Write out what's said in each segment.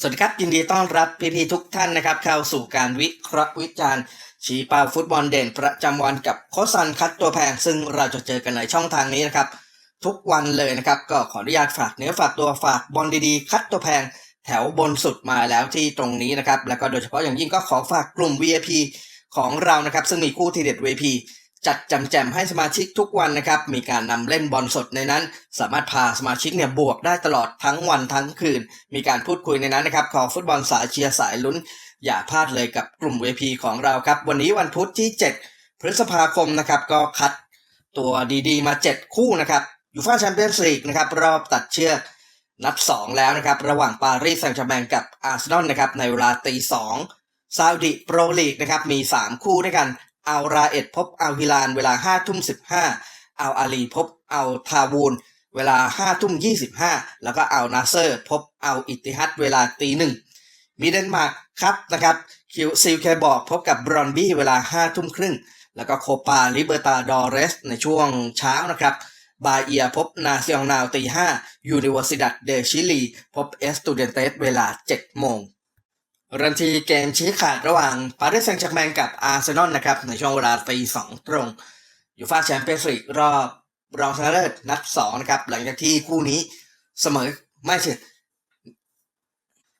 สวัสดีครับยินดีต้อนรับพี่ๆทุกท่านนะครับ เข้าสู่การวิเคราะห์วิจารณ์ชี้เป้าฟุตบอลเด่นประจำวันกับโคซันคัดตัวแพง ซึ่งเราจะเจอกันในช่องทางนี้นะครับ ทุกวันเลยนะครับ ก็ขออนุญาตฝากเนื้อฝากตัวฝากบอลดีๆ คัดตัวแพงแถวบนสุดมาแล้วที่ตรงนี้นะครับ แล้วก็โดยเฉพาะอย่างยิ่งก็ขอฝากกลุ่ม VIP ของเรานะครับ ซึ่งมีคู่ทีเด็ด VIP จัดจำแจมให้สมาชิกทุกวันนะครับ มีการนำเล่นบอลสดในนั้น สามารถพาสมาชิกเนี่ยบวกได้ตลอดทั้งวันทั้งคืน มีการพูดคุยในนั้นนะครับขอฟุตบอลสายเชียร์สายลุ้น อย่าพลาดเลยกับกลุ่ม VP ของเราครับ วันนี้วันพุธที่ 7 พฤษภาคมนะครับ ก็คัดตัวดีๆ มา 7 คู่นะครับยูฟ่าแชมเปี้ยนส์ลีกนะครับรอบตัดเชือกนัด 2 แล้วนะครับ ระหว่างปารีสแซงต์แชร์แมงกับอาร์เซนอลนะครับในเวลาตีสองซาอุดิโปรลีกนะครับมี 3 คู่ด้วยกัน อัลราเอ็ดพบอัลฮิลานเวลา5ทุ่ม15อัลอาลีพบอัลทาวูนเวลา5ทุ่ม25 แล้วก็อัลนาเซอร์ พบอัลอิติฮัดเวลาตีหนึ่งมีเดนมาร์กครับนะครับคิวซิลเคบอกพบกับบรอนบี้เวลา5ทุ่มครึ่ง แล้วก็โคปาลิเบอร์ตาดอเรส ในช่วงเช้านะครับบาเอียพบนาซิองนาวตี5ยูนิเวอร์ซิดัดเดชิลี พบเอสตูเดนเตสเวลา 7 โมง รันทีเกมชี้ขาดระหว่างปารีสแซงต์แชร์แมงกับอาร์เซนอลนะครับ ในช่วงเวลาตีสองตรงอยู่ฟ่าแชมเปี้ยนส์ลีกรอบรองชนะเลิศนัดสองนะครับ หลังจากที่คู่นี้เสมอไม่ใช่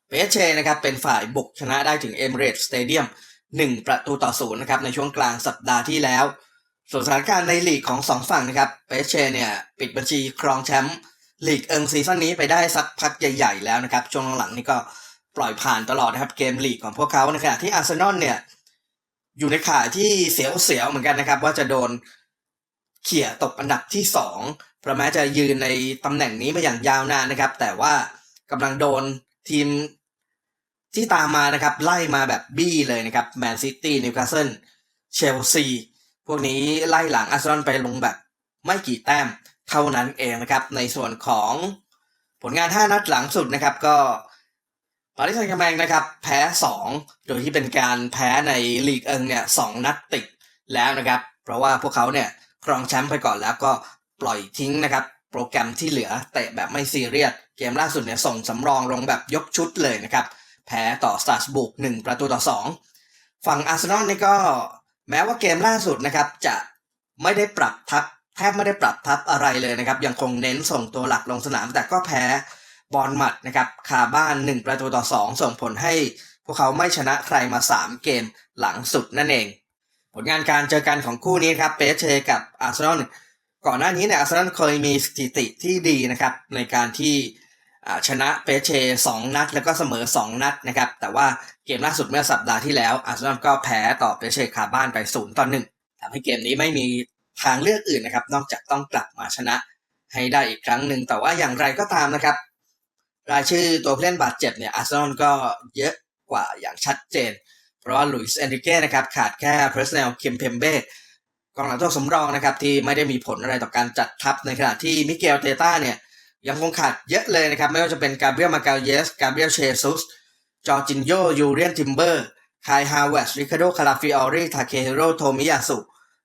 เปเชนะครับ เป็นฝ่ายบุกชนะได้ถึงเอมิเรตสเตเดียมหนึ่งประตูต่อศูนย์นะครับ ในช่วงกลางสัปดาห์ที่แล้ว ส่วนสถานการณ์ในลีกของสองฝั่งนะครับเปเชเนี่ย ปิดบัญชีครองแชมป์ลีกเอิงซีซั่นนี้ไปได้สักพักใหญ่ ๆ แล้วนะครับช่วงหลังนี่ก็ ปล่อยผ่านตลอดนะครับเกมลีกของพวกเขาในขณะที่อาร์เซนอลเนี่ยอยู่ในข่ายที่เสียวๆเหมือนกันนะครับ ว่าจะโดนเขี่ยตกอันดับที่สองเพราะแม้จะยืนในตำแหน่งนี้มาอย่างยาวนานนะครับ แต่ว่ากำลังโดนทีมที่ตามมานะครับไล่มาแบบบี้เลยนะครับแมนซิตี้นิวคาสเซิลเชลซีพวกนี้ไล่หลังอาร์เซนอลไปลงแบบไม่กี่แต้มเท่านั้นเองนะครับ ในส่วนของผลงาน 5 นัดหลังสุดนะครับ ก็ ปารีสแซงต์แมงนะครับแพ้ 2 โดยที่เป็นการแพ้ในลีกเอิงเนี่ยสองนัดติดแล้วนะครับ เพราะว่าพวกเขาเนี่ยครองแชมป์ไปก่อนแล้วก็ปล่อยทิ้งนะครับโปรแกรมที่เหลือเตะแบบไม่ซีเรียส เกมล่าสุดเนี่ยส่งสำรองลงแบบยกชุดเลยนะครับ แพ้ต่อสตาร์สบุกหนึ่งประตูต่อสองฝั่งอาร์เซนอลนี่ก็แม้ว่าเกมล่าสุดนะครับจะไม่ได้ปรับทัพแทบไม่ได้ปรับทัพอะไรเลยนะครับ ยังคงเน้นส่งตัวหลักลงสนามแต่ก็แพ้ บอลมัดนะครับคาบ้าน 1 ประตูต่อ 2 ส่งผลให้พวกเขาไม่ชนะใครมา 3 เกมหลังสุดนั่นเอง ผลงานการเจอกันของคู่นี้ครับเปเชกับอาร์เซนอลก่อนหน้านี้เนี่ยอาร์เซนอลเคยมีสถิติที่ดีนะครับในการที่ชนะเปเชสองนัด แล้วก็เสมอ 2 นัดนะครับแต่ว่าเกมล่าสุดเมื่อสัปดาห์ที่แล้วอาร์เซนอลก็แพ้ต่อเปเชคาบ้านไป0ต่อ1ทำให้เกมนี้ไม่มีทางเลือกอื่นนะครับนอกจากต้องกลับมาชนะให้ได้อีกครั้งหนึ่งแต่ว่าอย่างไรก็ตามนะครับ รายชื่อตัวผู้เล่นบาดเจ็บเนี่ยอาร์เซนอลก็เยอะกว่าอย่างชัดเจน เพราะว่าลุยส์เอนริเก้นะครับขาดแค่เพรสเนลเคมเพมเบ้กองหลังตัวสำรองนะครับที่ไม่ได้มีผลอะไรต่อการจัดทัพในขณะที่มิเกลเตต้าเนี่ยยังคงขาดเยอะเลยนะครับ ไม่ว่าจะเป็นกาเบรียลมาเกลเยสกาเบรียลเชซุสจอร์จินโยยูเรียนทิมเบอร์คายฮาวเวสริคาโดคาราฟิออรีทาเคฮิโรโทมิยาสุ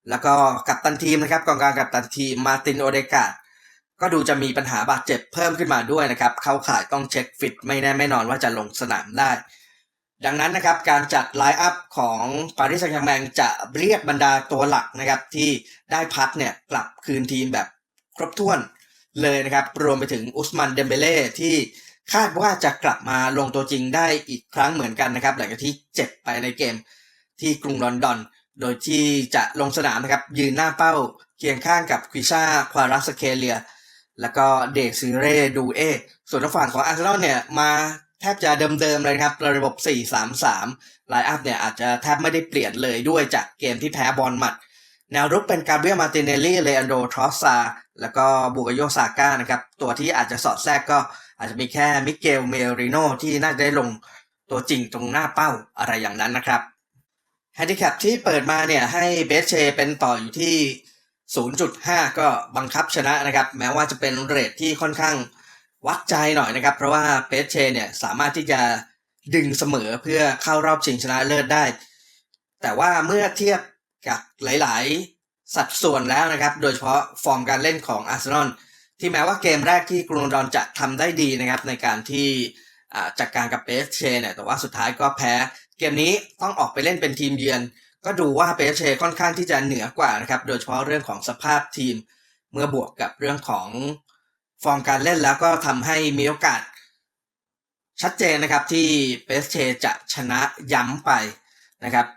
แล้วก็กัปตันทีมนะครับกองกลางกัปตันทีมมาตินโอเดกาด ก็ดูจะมีปัญหาบาดเจ็บเพิ่มขึ้นมาด้วยนะครับ เข้าข่ายต้องเช็คฟิตไม่แน่ไม่นอนว่าจะลงสนามได้ ดังนั้นนะครับการจัดไลน์อัพของปารีสแซงต์แมงจะเรียกบรรดาตัวหลักนะครับที่ได้พักเนี่ยกลับคืนทีมแบบครบถ้วนเลยนะครับ รวมไปถึงอุสมันเดมเบเล่ที่คาดว่าจะกลับมาลงตัวจริงได้อีกครั้งเหมือนกันนะครับ หลังจากที่เจ็บไปในเกมที่กรุงลอนดอน โดยที่จะลงสนามนะครับยืนหน้าเป้าเคียงข้างกับควิชาควารัสเคเลีย แล้วก็เดซิเรดูเอส่วนทางฝั่งของอาร์เซนอลเนี่ยมาแทบจะเดิมๆเลยครับ ระบบ 4-3-3 ไลน์อัพเนี่ยอาจจะแทบไม่ได้เปลี่ยนเลยด้วยจากเกมที่แพ้บอลหมัด แนวรุกเป็นกาเบรียลมาติเนลลี่เลอันโดทรอสซา แล้วก็บูกโยซาก้านะครับ ตัวที่อาจจะสอดแทรกก็อาจจะมีแค่มิเกลเมริโนที่น่าจะได้ลงตัวจริงตรงหน้าเป้าอะไรอย่างนั้นนะครับแฮนดิแคปที่เปิดมาเนี่ยให้เบสเชเป็นต่ออยู่ที่ 0.5 ก็บังคับชนะนะครับ แม้ว่าจะเป็นเรทที่ค่อนข้างวัดใจหน่อยนะครับ เพราะว่าเปเชเนี่ยสามารถที่จะดึงเสมอเพื่อเข้ารอบชิงชนะเลิศได้ แต่ว่าเมื่อเทียบกับหลาย ๆ สัดส่วนแล้วนะครับ โดยเฉพาะฟอร์มการเล่นของอาร์เซนอลที่แม้ว่าเกมแรกที่กรุงลอนดอนจะทำได้ดีนะครับในการที่อ่าจากการกับเปสเชเนี่ยแต่ว่าสุดท้ายก็แพ้ เกมนี้ต้องออกไปเล่นเป็นทีมเยือน ก็ดูว่าเปเชค่อนข้างที่จะเหนือกว่านะครับโดยเฉพาะเรื่องของสภาพทีม เมื่อบวกกับเรื่องของฟอร์มการเล่นแล้วก็ทำให้มีโอกาส ชัดเจนนะครับที่เปเชจะชนะย้ำไปนะครับ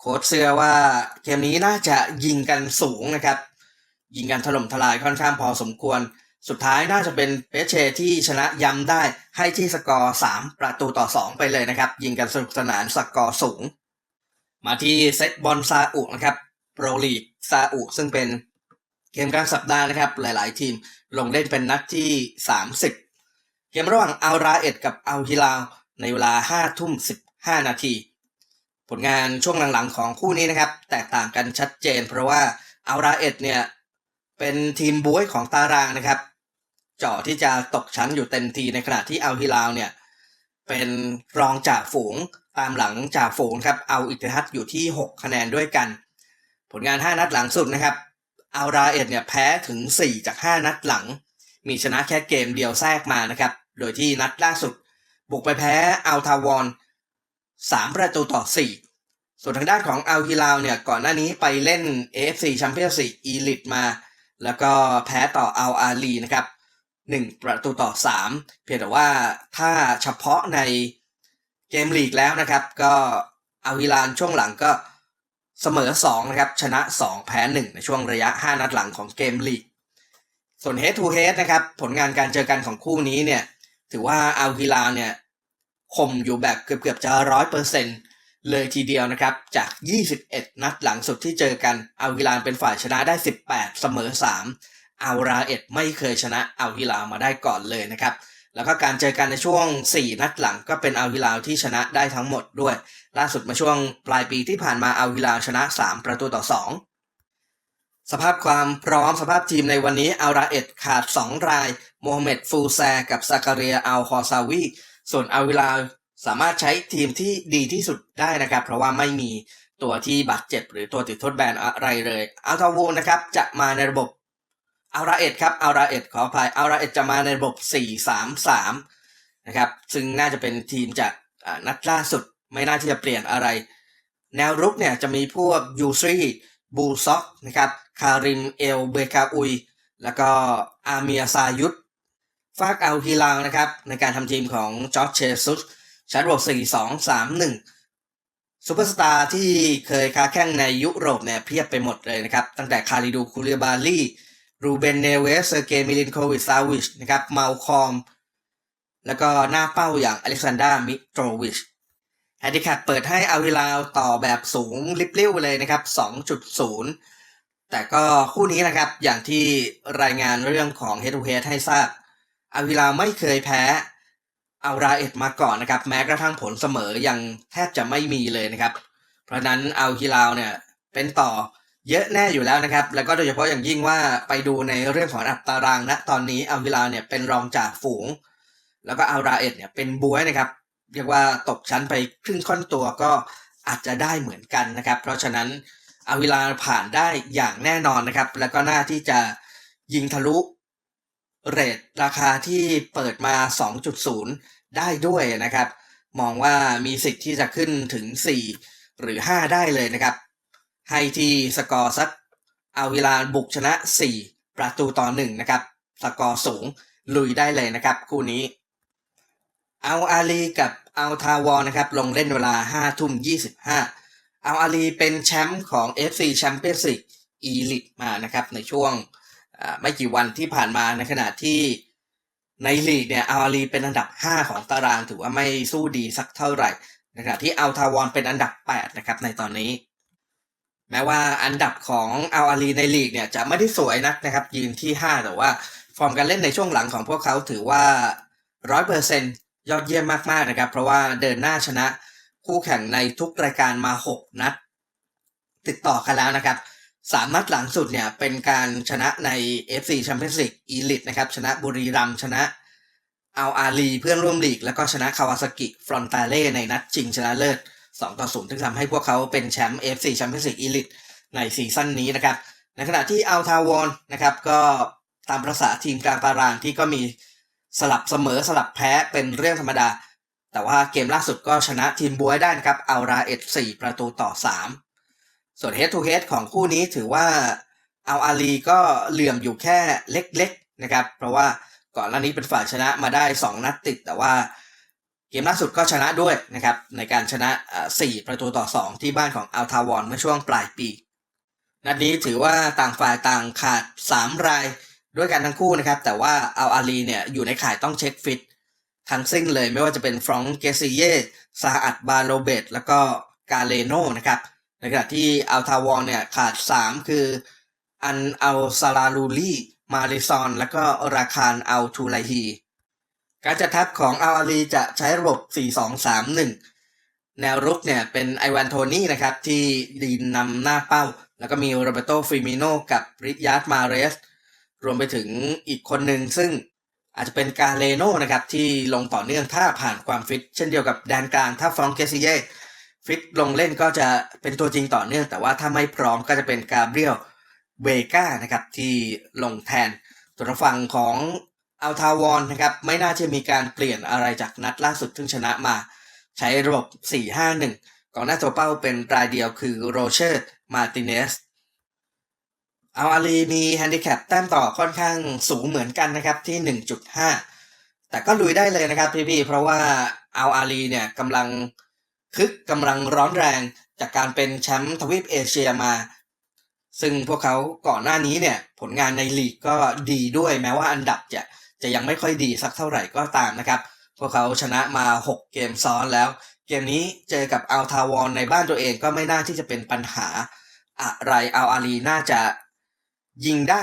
โค้ชเชื่อว่าเกมนี้น่าจะยิงกันสูงนะครับ ยิงกันถล่มทลายค่อนข้างพอสมควร สุดท้ายน่าจะเป็นเปเชที่ชนะย้ำได้ให้ที่สกอร์ 3 ประตูต่อ 2 ไปเลยนะครับ ยิงกันสนุกสนานสกอร์สูง มาที่เซตบอลซาอุนะครับโปรลีกซาอุซึ่งเป็นเกมกลางสัปดาห์นะครับ หลาย ๆ ทีมลงเล่นเป็นนัดที่ 30 เกมระหว่างอัลราเอ็ดกับอัลฮิลาลในเวลา5ทุ่ม 15 นาที ผลงานช่วงหลัง ๆ ของคู่นี้นะครับ แตกต่างกันชัดเจน เพราะว่าอัลราเอ็ดเนี่ย เป็นทีมบุ้ยของตารางนะครับเจาะที่จะตกชั้นอยู่เต็มทีในขณะที่อัลฮิลาลเนี่ยเป็นรองจ่าฝูง ตามหลังจ่าฝูงครับเอาอิตฮัดอยู่ที่ 6 คะแนนด้วยกัน ผลงาน 5 นัดหลังสุดนะครับอัลราเอ็ดเนี่ยแพ้ถึง 4 จาก 5 นัดหลัง มีชนะแค่เกมเดียวแทรกมานะครับ โดยที่นัดล่าสุด บุกไปแพ้อัลทาวอน3 ประตูต่อ 4 ส่วนทางด้านของอัลฮิลาลเนี่ยก่อนหน้านี้ไปเล่น AFC Champions League Elite มา แล้วก็แพ้ต่ออัลอาลีนะครับ 1 ประตูต่อ 3 เพียงแต่ว่าถ้าเฉพาะใน เกมลีกแล้วนะครับ ก็อัลฮิลาลช่วงหลังก็เสมอ2นะครับชนะ 2 แพ้ 1 ในช่วงระยะ 5 นัดหลังของเกมลีก ส่วน head to head นะครับ ผลงานการเจอกันของคู่นี้เนี่ย ถือว่าอัลฮิลาลเนี่ยข่มอยู่แบบเกือบๆจะร้อยเปอร์เซ็นเลยทีเดียวนะครับ จาก 21 นัดหลังสุดที่เจอกันอัลฮิลาลเป็นฝ่ายชนะได้ 18 เสมอ 3อัลราเอ็ดไม่เคยชนะอัลฮิลามาได้ก่อนเลยนะครับ แล้วก็การเจอกันในช่วง 4 นัดหลังก็เป็นอัลฮิลาลที่ชนะได้ทั้งหมดด้วย ล่าสุดมาช่วงปลายปีที่ผ่านมาอัลฮิลาลชนะ 3 ประตูต่อ 2 สภาพความพร้อมสภาพทีมในวันนี้อัลราเอ็ดขาด 2 รายโมฮัมเหม็ดฟูแซกับซาการเรียอัลฮอซาวีส่วนอัลฮิลาลสามารถใช้ทีมที่ดีที่สุดได้นะครับ เพราะว่าไม่มีตัวที่บาดเจ็บหรือตัวติดโทษแบนอะไรเลยอัลทาวูนะครับจะมาในระบบ อัลราเอ็ดครับอัลราเอ็ดขออภัยอัลราเอ็ดจะมาในระบบ 4-3-3 นะครับ ซึ่งน่าจะเป็นทีมจากนัดล่าสุดไม่น่าที่จะเปลี่ยนอะไร แนวรุกเนี่ยจะมีพวกยูซรีบูซ็อกนะครับคาริมเอลเบกาอุย แล้วก็อาเมียซายุตฟากอัลฮิลาลนะครับ ในการทำทีมของจอร์จเชซุสใช้ระบบ4-2-3-1 ซูเปอร์สตาร์ที่เคยค้าแข่งในยุโรปเนี่ยเพียบไปหมดเลยนะครับ ตั้งแต่คาริดูคูเลียบาลี รูเบนเนเวสเซอร์เกมิลินโควิชซาวิชนะครับเมาคอม แล้วก็หน้าเป้าอย่างอเล็กซานดรามิโตรวิชแฮนดิแคปเปิดให้อาวิลาวต่อแบบสูงลิบเลี้ยวเลยนะครับ 2.0 แต่ก็คู่นี้นะครับอย่างที่รายงานเรื่องของ Head to h e a ให้ทราบอาวิลาวไม่เคยแพ้อัลราเอ็ดมาก่อนนะครับ แม้กระทั่งผลเสมอยังแทบจะไม่มีเลยนะครับ เพราะนั้นอัลฮิลาลเนี่ยเป็นต่อ เยอะแน่อยู่แล้วนะครับ แล้วก็โดยเฉพาะอย่างยิ่งว่าไปดูในเรื่องของอัตารางนะตอนนี้อัลฮิลาเนี่ยเป็นรองจากฝูง แล้วก็อัลราเอ็ดเนี่ยเป็นบวยนะครับ เรียกว่าตกชั้นไปครึ่งค่อนตัวก็อาจจะได้เหมือนกันนะครับ เพราะฉะนั้นอัลฮิลาผ่านได้อย่างแน่นอนนะครับ แล้วก็น่าที่จะยิงทะลุเรทราคาที่เปิดมา 2.0 ได้ด้วยนะครับ มองว่ามีสิทธิ์ที่จะขึ้นถึง 4 หรือ 5 ได้เลยนะครับ ให้ทีสกอร์สักเอาเวลาบุกชนะ 4 ประตูต่อ1นะครับ สกอร์สูงลุยได้เลยนะครับ คู่นี้ เอาอาลีกับเอาทาวอนะครับ ลงเล่นเวลา 5 ทุ่ม 25 เอาอาลีเป็นแชมป์ของ FC Champions League Elite มานะครับ ในช่วงไม่กี่วันที่ผ่านมาในขณะที่ในลีกเนี่ยเอัลอาลีเป็นอันดับ 5 ของตารางถือว่าไม่สู้ดีสักเท่าไหร่ในขณะที่เอัลทาวอนเป็นอันดับ 8 นะครับในตอนนี้ แม้ว่าอันดับของอัลอาลีในลีกเนี่ยจะไม่ได้สวยนักนะครับยืนที่ 5 แต่ว่า ฟอร์มการเล่นในช่วงหลังของพวกเขาถือว่า100%ยอดเยี่ยมมากๆนะครับ เพราะว่าเดินหน้าชนะคู่แข่งในทุกรายการมา 6 นัด ติดต่อกันแล้วนะครับสามนัดหลังสุดเนี่ยเป็นการชนะใน FC Champions League Elite นะครับชนะบุรีรัมชนะเอาอาลีเพื่อนร่วมลีก แล้วก็ชนะคาวาซากิฟรอนตาเล่ในนัดชิงชนะเลิศ 2ต่อ0ซึ่งทำให้พวกเขาเป็นแชมป์ FC Champions League Elite ในซีซั่นนี้นะครับ ในขณะที่อัลทาวอนนะครับก็ตามประษาทีมกลางตารางที่ก็มีสลับเสมอสลับแพ้เป็นเรื่องธรรมดา แต่ว่าเกมล่าสุดก็ชนะทีมบวยได้นะครับเอาราเอ็ดสี่ประตูต่อ 3 ส่วน head to head ของคู่นี้ถือว่าเอาอาลีก็เหลื่อมอยู่แค่เล็กๆนะครับ เพราะว่าก่อนหน้านี้เป็นฝ่ายชนะมาได้ 2 นัดติด แต่ว่า กมล่าสุดก็ชนะด้วยนะครับในการชนะ 4 ประตูต่อ 2 ที่บ้านของอัลทาวอนเมื่อช่วงปลายปี นัดนี้ถือว่าต่างฝ่ายต่างขาด 3 รายด้วยกันทั้งคู่นะครับ แต่ว่าอัลอาลีเนี่ยอยู่ในข่ายต้องเช็คฟิตทั้งสิ้นเลยไม่ว่าจะเป็นฟรองก์เกซิเย่ซาอัดบาโลเบต แล้วก็กาเลโนนะครับ ในขณะที่อัลทาวอนเนี่ยขาด 3 คืออันอัลซาลาลูลีมาริซอน แล้วก็ราคานอัลทูไลฮี การจัดทัพของอัลอาลีจะใช้ระบบ 4-2-3-1 แนวรุกเนี่ยเป็นไอวานโทนี่นะครับที่ดีนนำหน้าเป้า แล้วก็มีโรเบโตฟิมิโนกับริยาร์ดมาเรส รวมไปถึงอีกคนหนึ่งซึ่งอาจจะเป็นกาเลโนนะครับที่ลงต่อเนื่องถ้าผ่านความฟิต เช่นเดียวกับแดนกลางถ้าฟรองเกซิเยฟิตลงเล่นก็จะเป็นตัวจริงต่อเนื่อง แต่ว่าถ้าไม่พร้อมก็จะเป็นกาเบรียลเวกานะครับที่ลงแทนส่วนทางฝั่งของ อัลทาวอนนะครับไม่น่าจะมีการเปลี่ยนอะไรจากนัดล่าสุดที่ชนะมา ใช้ระบบ 4-5-1ก่อนหน้าตัวเป้าเป็นรายเดียวคือโรเชอร์มาติเนสเอาอาลีมีแฮนดิแคปแต้มต่อค่อนข้างสูงเหมือนกันนะครับที่ 1.5 แต่ก็ลุยได้เลยนะครับพี่ๆเพราะว่าเอาอาลีเนี่ยกำลังคึกกำลังร้อนแรงจากการเป็นแชมป์ทวีปเอเชียมา ซึ่งพวกเขาก่อนหน้านี้เนี่ยผลงานในลีกก็ดีด้วยแม้ว่าอันดับจะ จะยังไม่ค่อยดีสักเท่าไหร่ก็ตามนะครับ พวกเขาชนะมา 6 เกมซ้อนแล้ว เกมนี้เจอกับอัลทาวอนในบ้านตัวเองก็ไม่น่าที่จะเป็นปัญหาอะไรอัลอาลีน่าจะยิงได้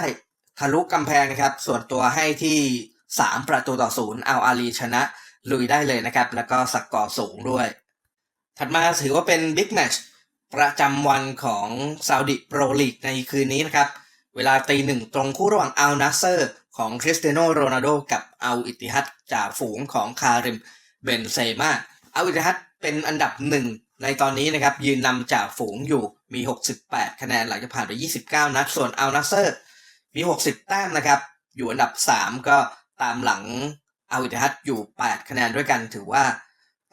ทะลุกำแพงนะครับ ส่วนตัวให้ที่ 3 ประตูต่อศูนย์อัลอาลีชนะลุยได้เลยนะครับ แล้วก็สกอร์สูงด้วย ถัดมาถือว่าเป็นบิ๊กแมชประจำวันของซาอุดิโปรลีกในคืนนี้นะครับ เวลาตีหนึ่งตรงคู่ระหว่างอัลนัสเซอร์ ของคริสเตียโนโรนัลโดกับอัลอิติฮัดจ่าฝูงของคาริมเบนเซม่าอัลอิติฮัดเป็นอันดับหนึ่งในตอนนี้นะครับยืนนำจ่าฝูงอยู่มี 68 คะแนนหลังจากผ่านไป 29 นัด ส่วนอัลนัสเซอร์มี 60 แต้มนะครับ อยู่อันดับ 3 ก็ตามหลังอัลอิติฮัดอยู่ 8 คะแนนด้วยกัน ถือว่า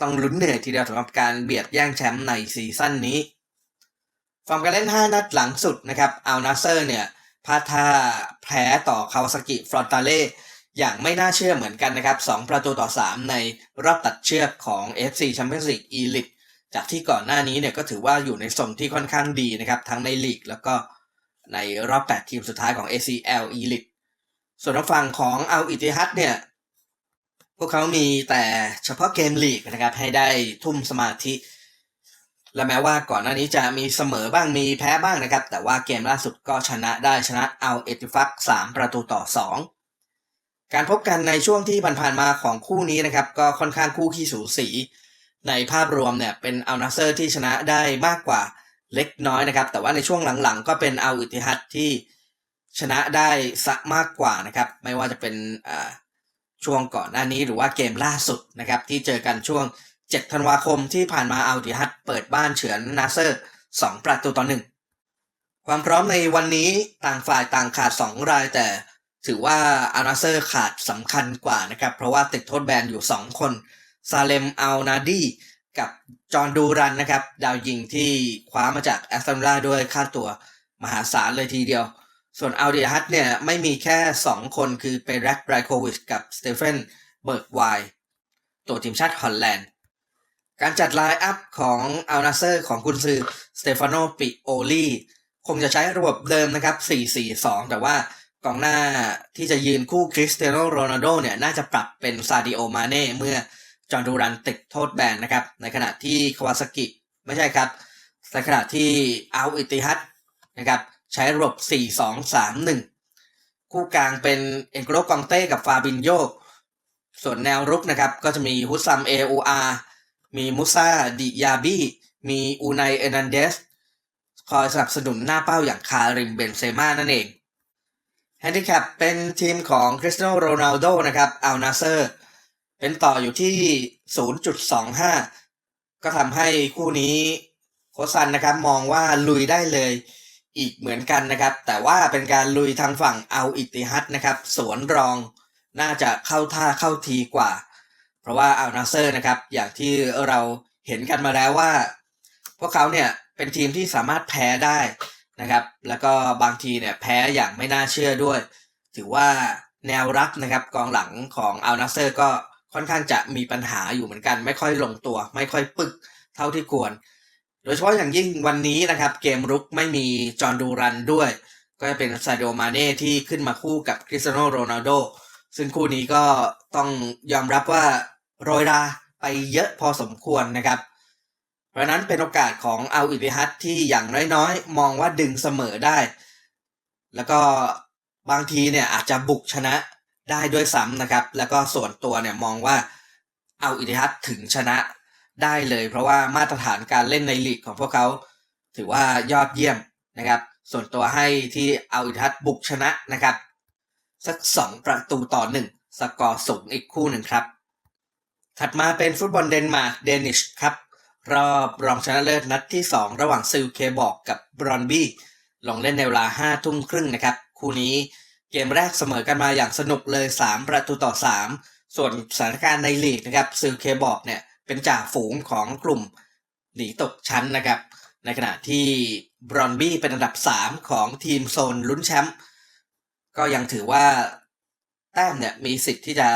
ต้องลุ้นเหนื่อยทีเดียวสำหรับการเบียดแย่งแชมป์ในซีซั่นนี้ ฟอร์มการเล่น 5 นัดหลังสุดนะครับอัลนัสเซอร์เนี่ย พลาดท่าแพ้ต่อคาวาซากิฟรอนตาเล่อย่างไม่น่าเชื่อเหมือนกันนะครับ 2 ประตูต่อ 3 ในรอบตัดเชือกของ FC Champions League Elite จากที่ก่อนหน้านี้เนี่ยก็ถือว่าอยู่ในทรงที่ค่อนข้างดีนะครับ ทั้งในลีกแล้วก็ในรอบ 8 ทีมสุดท้ายของ ACL Elite ส่วนทางฝั่งของอัลอิติฮัดเนี่ย พวกเขามีแต่เฉพาะเกมลีกนะครับ ให้ได้ทุ่มสมาธิ และแม้ว่าก่อนหน้านี้จะมีเสมอบ้างมีแพ้บ้างนะครับ แต่ว่าเกมล่าสุดก็ชนะได้ชนะเอาเอติฟัก3ประตูต่อ 2 การพบกันในช่วงที่ผ่านๆมาของคู่นี้นะครับ ก็ค่อนข้างคู่ขี้สูสี ในภาพรวมเนี่ยเป็นอัลนาเซอร์ที่ชนะได้มากกว่าเล็กน้อยนะครับ แต่ว่าในช่วงหลังๆ ก็เป็นอัลอิติฮัดที่ชนะได้สักมากกว่านะครับ ไม่ว่าจะเป็นช่วงก่อนหน้านี้หรือว่าเกมล่าสุดนะครับ ที่เจอกันช่วง 7 ธันวาคมที่ผ่านมาอัลติฮัดเปิดบ้านเฉือนนาเซอร์ 2 ประตูต่อหนึ่งความพร้อมในวันนี้ต่างฝ่ายต่างขาด 2 รายแต่ถือว่าอานาเซอร์ขาดสำคัญกว่านะครับ เพราะว่าติดโทษแบนอยู่ 2 คนซาเลมอัลนาดีกับจอห์นดูรันนะครับ ดาวยิงที่คว้ามาจากแอสตันล่าด้วยค่าตัวมหาศาลเลยทีเดียว ส่วนอัลเดียฮัตเนี่ยไม่มีแค่ 2 คนคือเปรักไบรโควิชกับสเตเฟนเบิร์กไวตัวทีมชาติฮอลแลนด์ การจัดไลน์อัพของอัลนาเซอร์ของกุนซือสเตฟานโนปิโอลีคงจะใช้ระบบเดิมนะครับ 4-4-2 แต่ว่ากองหน้าที่จะยืนคู่คริสเตียโนโรนัลโดเนี่ยน่าจะปรับเป็นซาดิโอมาเน่เมื่อจอห์ดูรันติดโทษแบนนะครับ ในขณะที่คาวาซากิไม่ใช่ครับ ในขณะที่อัลอิติฮัดนะครับใช้ระบบ 4-2-3-1 คู่กลางเป็นเอ็นโกรกองเต้กับฟาบินโยส่วนแนวรุกนะครับก็จะมีฮุสซัมเออูอาร์ มีมุซาดิยาบีมีอูไนเอนันเดสคอยสนับสนุนหน้าเป้าอย่างคาริมเบนเซม่านั่นเองแฮนดิแคปเป็นทีมของคริสตโรนัลโดนะครับอัลนาเซอร์ เป็นต่ออยู่ที่ 0.25 ก็ทำให้คู่นี้โคซันนะครับมองว่าลุยได้เลยอีกเหมือนกันนะครับ แต่ว่าเป็นการลุยทางฝั่งเอาอิติฮัดนะครับ สวนรองน่าจะเข้าท่าเข้าทีกว่า ราะว่าอัลนาเซอร์นะครับ อย่างที่เราเห็นกันมาแล้วว่า พวกเขาเนี่ยเป็นทีมที่สามารถแพ้ได้นะครับ แล้วก็บางทีเนี่ยแพ้อย่างไม่น่าเชื่อด้วย ถือว่าแนวรับนะครับกองหลังของอัลนาเซอร์ก็ค่อนข้างจะมีปัญหาอยู่เหมือนกัน ไม่ค่อยลงตัว ไม่ค่อยปึกเท่าที่ควร โดยเฉพาะอย่างยิ่งวันนี้นะครับ เกมรุกไม่มีจอห์ดูรันด้วย ก็จะเป็นซาโดมาเน่ที่ขึ้นมาคู่กับคริสเตียโนโรนัลโดซึ่งคู่นี้ก็ต้องยอมรับว่า โรยราไปเยอะพอสมควรนะครับ เพราะนั้นเป็นโอกาสของอัลอิติฮัดที่อย่างน้อยๆ มองว่าดึงเสมอได้ แล้วก็บางทีเนี่ยอาจจะบุกชนะได้ด้วยซ้ำนะครับ แล้วก็ส่วนตัวเนี่ยมองว่าอัลอิติฮัดถึงชนะได้เลย เพราะว่ามาตรฐานการเล่นในลีกของพวกเขา ถือว่ายอดเยี่ยมนะครับ ส่วนตัวให้ที่อัลอิติฮัดบุกชนะนะครับ สักสองประตูต่อหนึ่งสกอร์สูงอีกคู่หนึ่งครับ ถัดมาเป็นฟุตบอลเดนมาร์กเดนิชครับ รอบรองชนะเลิศนัดที่ 2 ระหว่างซิลเคบอกกับบรอนบี้ลงเล่นในเวลา5ทุ่มครึ่งนะครับ คู่นี้เกมแรกเสมอกันมาอย่างสนุกเลย 3 ประตูต่อ 3 ส่วนสถานการณ์ในลีกนะครับซิลเคบอกเนี่ยเป็นจ่าฝูงของกลุ่มหนีตกชั้นนะครับ ในขณะที่บรอนบี้เป็นอันดับ 3 ของทีมโซนลุ้นแชมป์ก็ยังถือว่าแต้มเนี่ยมีสิทธิ์ที่จะ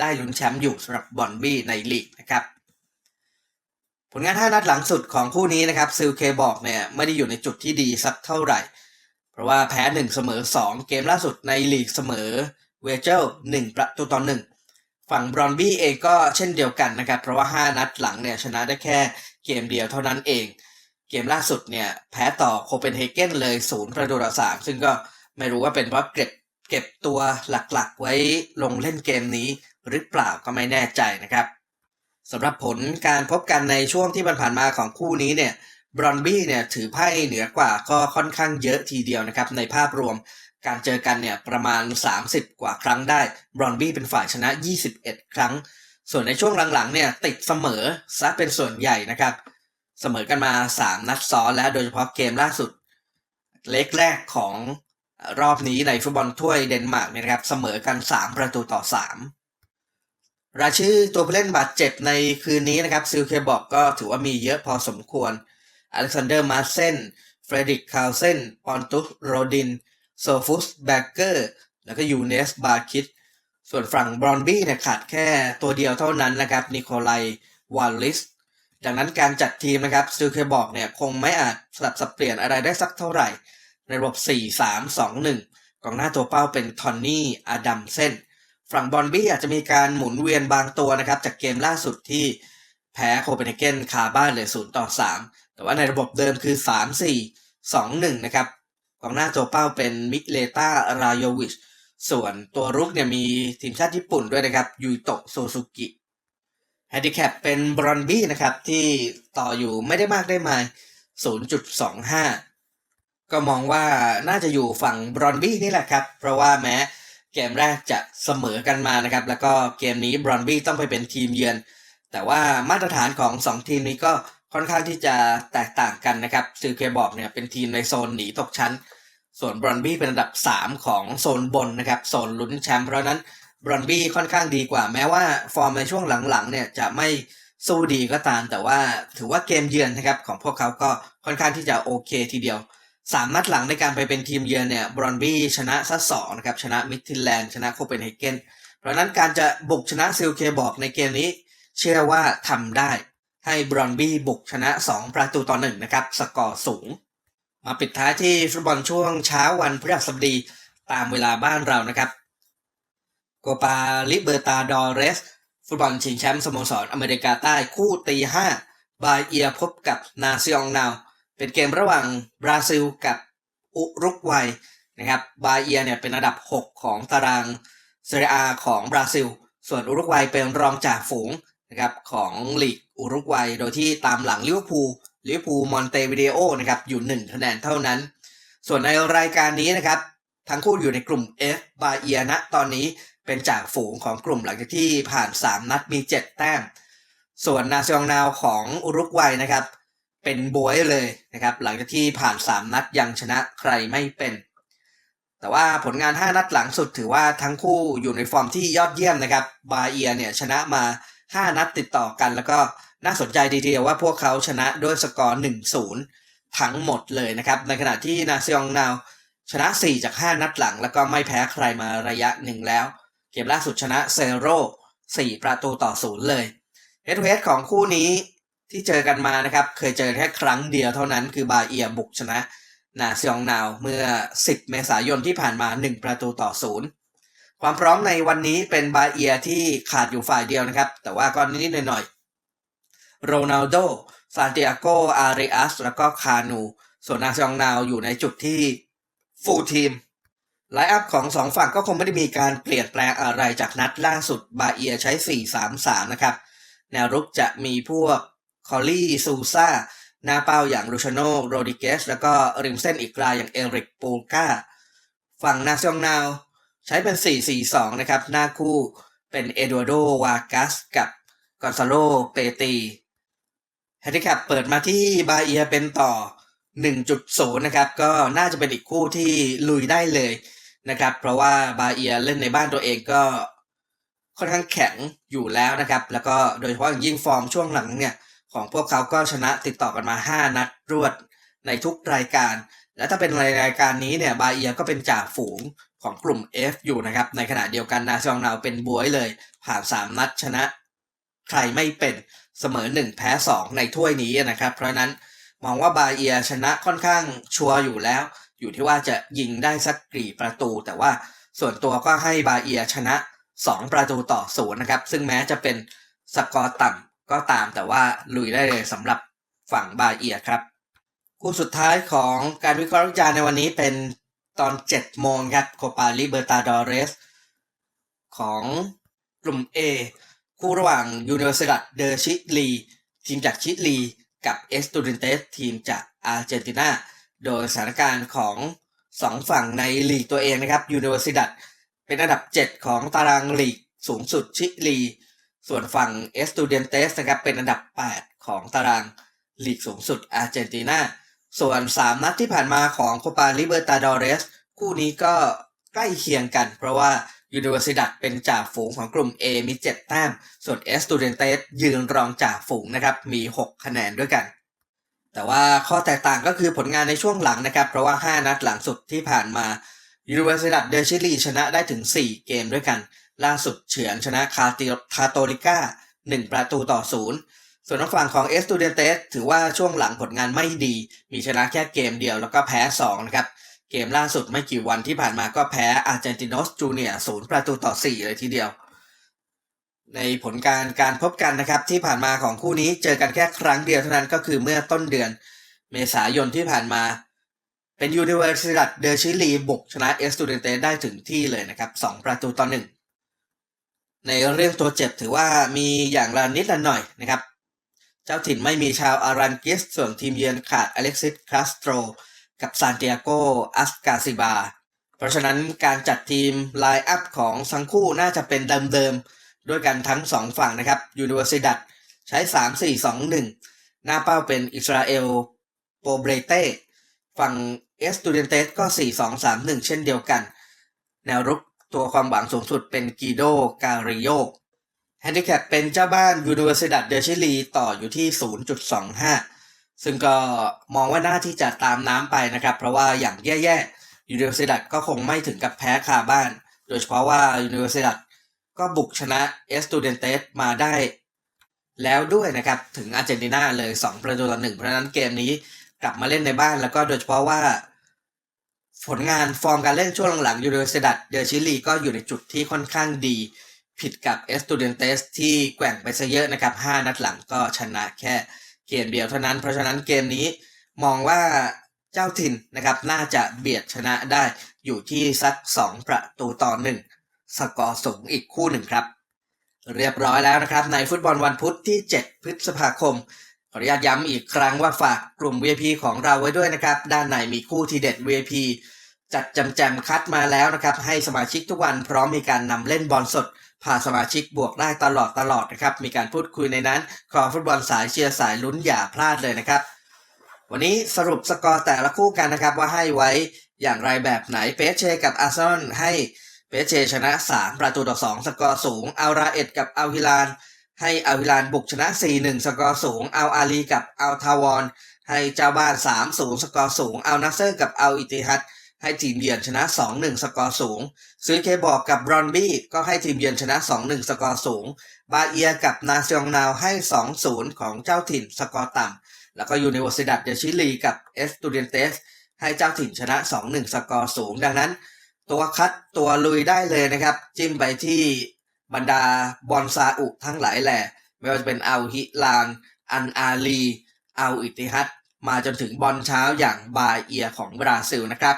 ได้ลุ้นแชมป์อยู่สำหรับบอนบี้ในลีกนะครับ ผลงาน5นัดหลังสุดของคู่นี้นะครับซิลเคบอกเนี่ยไม่ได้อยู่ในจุดที่ดีสักเท่าไหร่ เพราะว่าแพ้1เสมอ2 เกมล่าสุดในลีกเสมอเวเจล1ประตูต่อ1ฝั่งบรอนบี้เองก็เช่นเดียวกันนะครับ เพราะว่า 5 นัดหลังเนี่ยชนะได้แค่เกมเดียวเท่านั้นเอง เกมล่าสุดเนี่ยแพ้ต่อโคเปนเฮเกนเลย0ประตูต่อ3ซึ่งก็ไม่รู้ว่าเป็นเพราะเก็บเก็บตัวหลักๆ ไว้ลงเล่นเกมนี้ หรือเปล่าก็ไม่แน่ใจนะครับสำหรับผลการพบกันในช่วงที่ผ่านมาของคู่นี้เนี่ยบรอนบี้เนี่ยถือไพ่เหนือกว่าก็ค่อนข้างเยอะทีเดียวนะครับในภาพรวมการเจอกันเนี่ยประมาณ 30 กว่าครั้งได้บรอนบี้เป็นฝ่ายชนะ 21 ครั้ง ส่วนในช่วงหลังๆเนี่ยติดเสมอซะเป็นส่วนใหญ่นะครับ เสมอกันมา 3 นัดซ้อนแล้วโดยเฉพาะเกมล่าสุด เล็กแรกของรอบนี้ในฟุตบอลถ้วยเดนมาร์กเนี่ยนะครับเสมอกัน 3 ประตูต่อ 3 รายชื่อตัวผู้เล่นบาดเจ็บในคืนนี้นะครับซิลเคบอกก็ถือว่ามีเยอะพอสมควรอเล็กซานเดอร์มาเซนเฟรดิกคาลเซนปอนตุสโรดินโซฟุสแบกเกอร์แล้วก็ยูเนสบาคิดส่วนฝั่งบรอนบี้เนี่ยขาดแค่ตัวเดียวเท่านั้นนะครับนิโคลัยวาลลิสดังนั้นการจัดทีมนะครับซิลเคบอกเนี่ยคงไม่อาจสลับสับเปลี่ยนอะไรได้สักเท่าไหร่ ในระบบ 4-3-2-1กองหน้าตัวเป้าเป็นทอนนี่อดัมเซน ฝั่งบอลบี้อาจจะมีการหมุนเวียนบางตัวนะครับ จากเกมล่าสุดที่แพ้โคเปนเฮเกนคาบ้านเลย0ต่อ 3 แต่ว่าในระบบเดิมคือ 3-4-2-1 นะครับกองหน้าตัวเป้าเป็นมิเลตารายวิช ส่วนตัวรุกเนี่ยมีทีมชาติญี่ปุ่นด้วยนะครับยูโตะโซซุกิแฮนดิแคปเป็นบรอนบี้นะครับ ที่ต่ออยู่ไม่ได้มากได้มา 0.25 ก็มองว่าน่าจะอยู่ฝั่งบรอนบี้นี่แหละครับ เพราะว่าแม้ เกมแรกจะเสมอกันมานะครับ แล้วก็เกมนี้บรอนบี้ต้องไปเป็นทีมเยือน แต่ว่ามาตรฐานของ 2 ทีมนี้ก็ค่อนข้างที่จะแตกต่างกันนะครับซิลเคบอกเนี่ยเป็นทีมในโซนหนีตกชั้น ส่วนบรอนบี้เป็นอันดับ 3 ของโซนบนนะครับ โซนลุ้นแชมป์เพราะนั้นบรอนบี้ค่อนข้างดีกว่า แม้ว่าฟอร์มในช่วงหลังๆเนี่ยจะไม่สู้ดีก็ตาม แต่ว่าถือว่าเกมเยือนนะครับของพวกเขาก็ค่อนข้างที่จะโอเคทีเดียว สามนัดหลังในการไปเป็นทีมเยือนเนี่ยบรอนบี้ชนะซะสองนะครับชนะมิดทินแลนด์ชนะโคเปนเฮเกนเพราะนั้นการจะบุกชนะซิลเคบอกในเกมนี้ เชื่อว่าทำได้ให้บรอนบี้บุกชนะ 2 ประตูต่อหนึ่งนะครับสกอร์สูง มาปิดท้ายที่ฟุตบอลช่วงเช้าวันพฤหัสบดีตามเวลาบ้านเรานะครับโกปาลิเบอร์ตาดอเรส ฟุตบอลชิงแชมป์สโมสรอเมริกาใต้คู่ตีห้าบาเอียพบกับนาซิองนาว เป็นเกมระหว่างบราซิลกับอุรุกวัยนะครับบาเอียเนี่ยเป็นอันดับ 6 ของตารางเซเรียของบราซิล ส่วนอุรุกวัยเป็นรองจ่าฝูงนะครับของลีกอุรุกวัย โดยที่ตามหลังลิเวอร์พูลลิเวอร์พูลมอนเตวิเดโอนะครับอยู่1คะแนนเท่านั้น ส่วนในรายการนี้นะครับทั้งคู่อยู่ในกลุ่ม F บาเอียณตอนนี้เป็นจ่าฝูงของกลุ่มหลังจากที่ผ่าน 3 นัดมี 7 แต้ม ส่วนนาซิองนาวของอุรุกวัยนะครับ เป็นบวยเลยนะครับ หลังจากที่ผ่าน 3 นัดยังชนะใครไม่เป็น แต่ว่าผลงาน 5 นัดหลังสุดถือว่าทั้งคู่อยู่ในฟอร์มที่ยอดเยี่ยมนะครับ บาเอียเนี่ยชนะมา 5 นัดติดต่อกัน แล้วก็น่าสนใจดีเดียวว่าพวกเขาชนะด้วยสกอร์1-0 ทั้งหมดเลยนะครับ ในขณะที่นาซยองนาวชนะ 4 จาก 5 นัดหลัง แล้วก็ไม่แพ้ใครมาระยะหนึ่งแล้ว เกมล่าสุดชนะเซโร่4ประตูต่อศูนย์เลยเฮด o ูเฮดของคู่นี้ ที่เจอกันมานะครับ เคยเจอแค่ครั้งเดียวเท่านั้นคือบาเอียบุกชนะ นาซยองนาวเมื่อ 10 เมษายนที่ผ่านมา 1 ประตูต่อศูนย์ความพร้อมในวันนี้เป็นบาเอียที่ขาดอยู่ฝ่ายเดียวนะครับ แต่ว่าก็นิดหน่อยโรนัลโดซานติอาโกอาริอัสแล้วก็คานู ส่วนนาซองนาวอยู่ในจุดที่ฟูลทีมไลน์อัพของสองฝั่งก็คงไม่ได้มีการเปลี่ยนแปลงอะไรจากนัดล่าสุดบาเอียใช้ 4-3-3 นะครับ แนวรุกจะมีพวก คอลลี่ซูซาหน้าเป้าอย่างลูชโนโรดิเกสแล้วก็ริมเส้นอีกรายอย่างเอริกปูลกาฝั่งนาซองนาวใช้เป็น 4-4-2 นะครับ หน้าคู่เป็นเอดวาโดวากัสกับกอนซาโลเปตีแฮนดิแคปเปิดมาที่บาเอียเป็นต่อ 1.0 นะครับ ก็น่าจะเป็นอีกคู่ที่ลุยได้เลยนะครับ เพราะว่าบาเอียเล่นในบ้านตัวเองก็ค่อนข้างแข็งอยู่แล้วนะครับ แล้วก็โดยเฉพาะอย่างยิ่งฟอร์มช่วงหลังเนี่ย ของพวกเขาก็ชนะติดต่อกันมา 5 นัดรวดในทุกรายการ และถ้าเป็นรายการนี้เนี่ยบาเอียก็เป็นจ่าฝูงของกลุ่ม F อยู่นะครับ ในขณะเดียวกันนาซองนาวเป็นบวยเลย ผ่าน 3 นัดชนะ ใครไม่เป็นเสมอ 1 แพ้ 2 ในถ้วยนี้นะครับ เพราะนั้นมองว่าบาเอียชนะค่อนข้างชัวร์อยู่แล้ว อยู่ที่ว่าจะยิงได้สักกี่ประตู แต่ว่าส่วนตัวก็ให้บาเอียชนะ 2 ประตูต่อศูนย์นะครับ ซึ่งแม้จะเป็นสกอร์ต่ำ ก็ตามแต่ว่าลุยได้เลยสำหรับฝั่งบาเอียครับ คู่สุดท้ายของการวิเคราะห์วิจารณ์ในวันนี้เป็นตอน 7 โมงครับโคปาลิเบอร์ตาดอเรสของกลุ่ม A คู่ระหว่างยูนิเวอร์ซิดัดเดอชิลี ทีมจากชิลี กับเอสตูดินเตสทีมจากอาร์เจนตินา โดยสถานการณ์ของ 2 ฝั่งในลีกตัวเองนะครับยูนิเวอร์ซิดัดเป็นอันดับ 7 ของตารางลีกสูงสุดชิลี ส่วนฝั่งเอสตูดินเตสนะครับเป็นอันดับ 8 ของตารางลีกสูงสุดอาร์เจนตินาส่วน 3 นัดที่ผ่านมาของโคปาลิเบอร์ตาดอเรสคู่นี้ก็ใกล้เคียงกัน เพราะว่ายูนิเวอร์ซิดัดเป็นจ่าฝูงของกลุ่ม A มี 7 แต้ม ส่วนเอสตูเดนเตสยืนรองจ่าฝูงนะครับมี 6 คะแนนด้วยกัน แต่ว่าข้อแตกต่างก็คือผลงานในช่วงหลังนะครับ เพราะว่า 5 นัดหลังสุดที่ผ่านมายูนิเวอร์ซิดัดเดชิลีชนะได้ถึง 4 เกมด้วยกัน ล่าสุดเฉือนชนะคาติคาโตลิก้า 1 ประตูต่อศูนย์ส่วนทางฝั่งของเอสตูเดนเตสถือว่าช่วงหลังผลงานไม่ดี มีชนะแค่เกมเดียวแล้วก็แพ้ 2 นะครับ เกมล่าสุดไม่กี่วันที่ผ่านมาก็แพ้อาร์เจนตินอสจูเนียศูนย์ประตูต่อ 4 เลยทีเดียว ในผลการการพบกันนะครับที่ผ่านมาของคู่นี้เจอกันแค่ครั้งเดียวเท่านั้นก็คือเมื่อต้นเดือนเมษายนที่ผ่านมา เป็นยูนิเวอร์ซิตัดเดอชิลีบุกชนะเอสตูเดนเตสได้ถึงที่เลยนะครับ 2 ประตูต่อหนึ่ง ในเรื่องตัวเจ็บถือว่ามีอย่างละนิดละหน่อยนะครับ เจ้าถิ่นไม่มีชาวอารันกิส ส่วนทีมเยือนขาดอเล็กซิสคาสโตรกับซานติอาโกอัสกาซิบา เพราะฉะนั้นการจัดทีมไลน์อัพของทั้งคู่น่าจะเป็นเดิมๆ ด้วยกันทั้งสองฝั่งนะครับยูนิเวอร์ซิดัตใช้ 3-4-2-1 หน้าเป้าเป็นอิสราเอลโปเบรเต้ฝั่งเอสตูเดนเตสก็ 4-2-3-1 เช่นเดียวกัน แนวรุก ตัวความหวังสูงสุดเป็นกีโดการิโยแฮนดิแคปเป็นเจ้าบ้านยูนิเวอร์ซิดัตเดชิลีต่ออยู่ที่ 0.25 ซึ่งก็มองว่าน่าที่จะตามน้ำไปนะครับ เพราะว่าอย่างแย่ๆยูนิเวอร์ซิดัตก็คงไม่ถึงกับแพ้คาบ้าน โดยเฉพาะว่ายูนิเวอร์ซิดัตก็บุกชนะเอสตูเดนเตสมาได้แล้วด้วยนะครับถึงอาร์เจนตินาเลย 2 ประตูต่อหนึ่งเพราะนั้นเกมนี้กลับมาเล่นในบ้านแล้วก็โดยเฉพาะว่า ผลงานฟอร์มการเล่นช่วงหลังๆยูนิเวอร์ซิดัตเดชิลีก็อยู่ในจุดที่ค่อนข้างดี ผิดกับเอสตูเดนเตสที่แกว่งไปซะเยอะนะครับ 5 นัดหลังก็ชนะแค่เกมเดียวเท่านั้น เพราะฉะนั้นเกมนี้มองว่าเจ้าถิ่นนะครับน่าจะเบียดชนะได้อยู่ที่สัก 2 ประตูต่อ 1 สกอร์สูงอีกคู่หนึ่งครับ เรียบร้อยแล้วนะครับในฟุตบอลวันพุธที่ 7 พฤษภาคม ขออนุญาตย้ำอีกครั้งว่าฝากกลุ่ม VIP ของเราไว้ด้วยนะครับ ด้านในมีคู่ทีเด็ด VIP จัดจำแจมคัดมาแล้วนะครับ ให้สมาชิกทุกวันพร้อมมีการนำเล่นบอลสดพาสมาชิกบวกได้ตลอดตลอดนะครับ มีการพูดคุยในนั้น ขอฟุตบอลสายเชียร์สายลุ้นอย่าพลาดเลยนะครับ วันนี้สรุปสกอร์แต่ละคู่กันนะครับ ว่าให้ไว้อย่างไรแบบไหนเปเชกับอาร์เซนอลให้เปเชชนะ 3 ประตูต่อ 2 สกอร์สูงเอาราเอ็ดกับอัลฮิลาน ให้อัลฮิลานบุกชนะ 4-1 สกอร์สูง เอาอาลีกับเอัลทาวอนให้เจ้าบ้าน 3-0 สกอร์สูง เอานัสเซอร์กับเอัลอิติฮัดให้ทีมเยือนชนะ 2-1 สกอร์สูงซื้อเคบอกกับบรอนบี้ก็ให้ทีมเยือนชนะ 2-1 สกอร์สูง บาเอียกับนาซองนาวให้ 2-0 ของเจ้าถิ่นสกอร์ต่ำ แล้วก็ยูนิเวอร์ซิดัดเดชิลีกับเอสตูเดนเตสให้เจ้าถิ่นชนะ 2-1 สกอร์สูง ดังนั้น ตัวคัดตัวลุยได้เลยนะครับ จิ้มไปที่ บรรดาบอลซาอุทั้งหลายแหล่ไม่ว่าจะเป็นอัลฮิลาน อันอาลีอัลอิติฮัดมาจนถึงบอลเช้าอย่างบาเอียของบราซิลนะครับ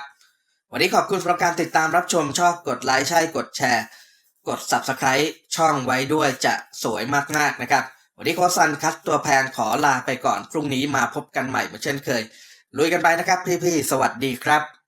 วันนี้ขอบคุณสำหรับการติดตามรับชมชอบกดไลค์ใช่กดแชร์ กด Subscribe ช่องไว้ด้วยจะสวยมากๆนะครับ วันนี้โคชซันคัดตัวแพงขอลาไปก่อน พรุ่งนี้มาพบกันใหม่เหมือนเช่นเคยลุยกันไปนะครับพี่ๆสวัสดีครับ